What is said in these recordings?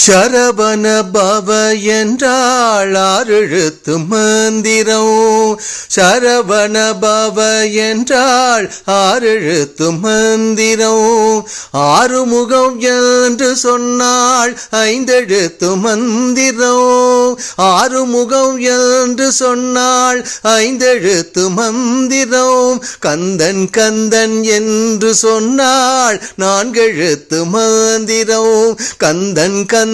சரவண பவ என்றாள் ஆறெழுத்து மந்திரம் சரவண பவ என்றாள் ஆறெழுத்து மந்திரம் ஆறுமுகம் என்று சொன்னாள் ஐந்தெழுத்து மந்திரம் ஆறுமுகம் என்று சொன்னாள் ஐந்தெழுத்து மந்திரம் கந்தன் கந்தன் என்று சொன்னாள் நான்கெழுத்து மந்திரம் கந்தன் கந்தன்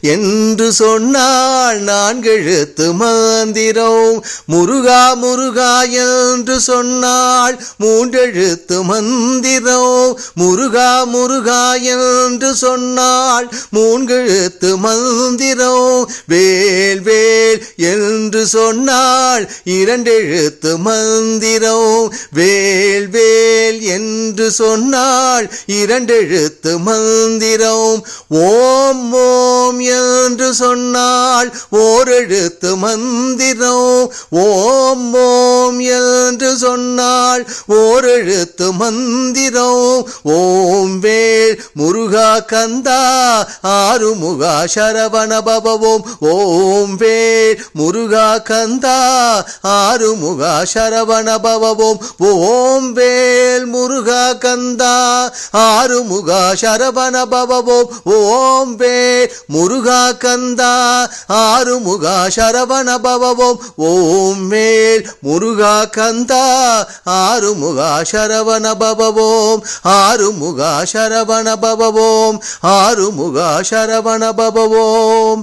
என்று சொன்னாள் நான்கெழுத்து மந்திரம். முருகா முருகா என்று சொன்னால் மூன்றெழுத்து மந்திரம். முருகா முருகா என்று சொன்னால் மூன்றெழுத்து மந்திரம். வேல் வேல் என்று சொன்னால் இரண்டெழுத்து மந்திரம். வேல் வேல் என்று சொன்னாள் இரண்டெழுத்து மந்திரம். ஓம் ஓம் என்று சொன்னாள் ஓரெழுத்து மந்திரம். ஓம் ஓம் என்று சொன்னாள் ஓரெழுத்து மந்திரம். ஓம் வேல் முருகா கந்தா ஆறுமுகா சரவண பவவோம். ஓம் வேல் முருகா கந்தா ஆறுமுகா சரவண பவவோம். ஓம் வேல் முருகா கந்தா ஆறுமுகா சரவண பவவோம் ஓம் வே முருகா கந்தா ஆறுமுகா சரவண பவவோம் ஓம் மேல் முருகா கந்தா ஆறுமுகா சரவண பவவோம் ஆறுமுகா சரவண பவவோம் ஆறுமுகா சரவண பவவோம்